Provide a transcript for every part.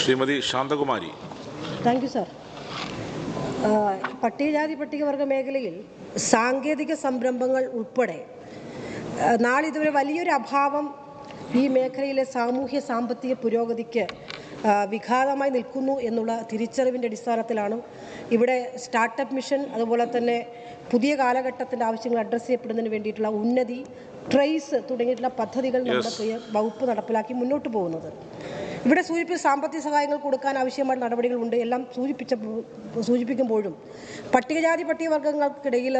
Shrimati Santhakumari. Thank you sir പട്ടികജാതി പട്ടികവർഗ മേഖലയിൽ സാങ്കേതിക സംരംഭങ്ങൾ ഉൾപ്പെടെ നാളിതുവരെ വലിയൊരു അഭാവം ഈ മേഖലയിലെ സാമൂഹ്യ സാമ്പത്തിക പുരോഗതിക്ക് വിഘാതമായി നിൽക്കുന്നു എന്നുള്ള തിരിച്ചറിവിന്റെ അടിസ്ഥാനത്തിലാണ് ഇവിടെ സ്റ്റാർട്ടപ്പ് മിഷൻ അതുപോലെ തന്നെ പുതിയ കാലഘട്ടത്തിന്റെ ആവശ്യങ്ങൾ അഡ്രസ്സ് ചെയ്യപ്പെടുന്നതിന് വേണ്ടിയിട്ടുള്ള ഉന്നതി ട്രേസ് തുടങ്ങിയിട്ടുള്ള പദ്ധതികൾ നമ്മുടെ വകുപ്പ് നടപ്പിലാക്കി മുന്നോട്ട് പോകുന്നത്. ഇവിടെ സൂചിപ്പിച്ച സാമ്പത്തിക സഹായങ്ങൾ കൊടുക്കാൻ ആവശ്യമായ നടപടികളുണ്ട്. എല്ലാം സൂചിപ്പിച്ച സൂചിപ്പിക്കുമ്പോഴും പട്ടികജാതി പട്ടികവർഗങ്ങൾക്കിടയിൽ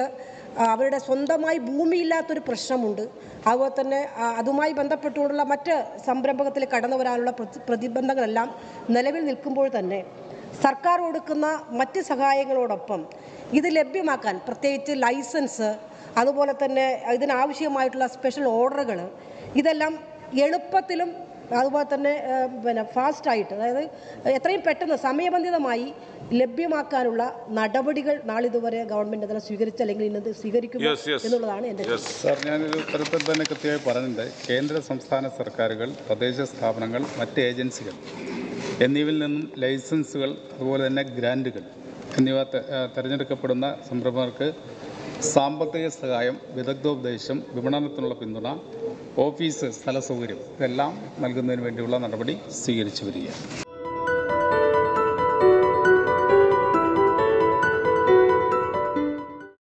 അവരുടെ സ്വന്തമായി ഭൂമിയില്ലാത്തൊരു പ്രശ്നമുണ്ട്. അതുപോലെ തന്നെ അതുമായി ബന്ധപ്പെട്ടുകൊണ്ടുള്ള മറ്റ് സംരംഭകത്തിൽ കടന്നു വരാനുള്ള പ്രതി- പ്രതിബന്ധങ്ങളെല്ലാം നിലവിൽ നിൽക്കുമ്പോൾ തന്നെ സർക്കാർ കൊടുക്കുന്ന മറ്റ് സഹായങ്ങളോടൊപ്പം ഇത് ലഭ്യമാക്കാൻ പ്രത്യേകിച്ച് ലൈസൻസ് അതുപോലെ തന്നെ ഇതിനാവശ്യമായിട്ടുള്ള സ്പെഷ്യൽ ഓർഡറുകൾ ഇതെല്ലാം എളുപ്പത്തിലും അതുപോലെ തന്നെ പിന്നെ ഫാസ്റ്റായിട്ട് അതായത് എത്രയും പെട്ടെന്ന് സമയബന്ധിതമായി ലഭ്യമാക്കാനുള്ള നടപടികൾ നാളിതുവരെ ഗവൺമെന്റ് അതിനെ സ്വീകരിച്ച അല്ലെങ്കിൽ ഇന്നത് സ്വീകരിക്കും. എന്നുള്ളതാണ് എന്റെ സാർ ഞാനൊരു തരത്തിൽ തന്നെ കൃത്യമായി പറഞ്ഞിട്ടുണ്ട്. കേന്ദ്ര സംസ്ഥാന സർക്കാരുകൾ തദ്ദേശ സ്ഥാപനങ്ങൾ മറ്റ് ഏജൻസികൾ എന്നിവയിൽ നിന്നും ലൈസൻസുകൾ അതുപോലെ തന്നെ ഗ്രാന്റുകൾ എന്നിവ തിരഞ്ഞെടുക്കപ്പെടുന്ന സംരംഭകർക്ക് സാമ്പത്തിക സഹായം വിദഗ്ധോപദേശം വിപണനത്തിനുള്ള പിന്തുണ ഓഫീസ് സ്ഥല സൗകര്യം ഇതെല്ലാം നൽകുന്നതിന് വേണ്ടിയുള്ള നടപടി സ്വീകരിച്ചു വരികയാണ്.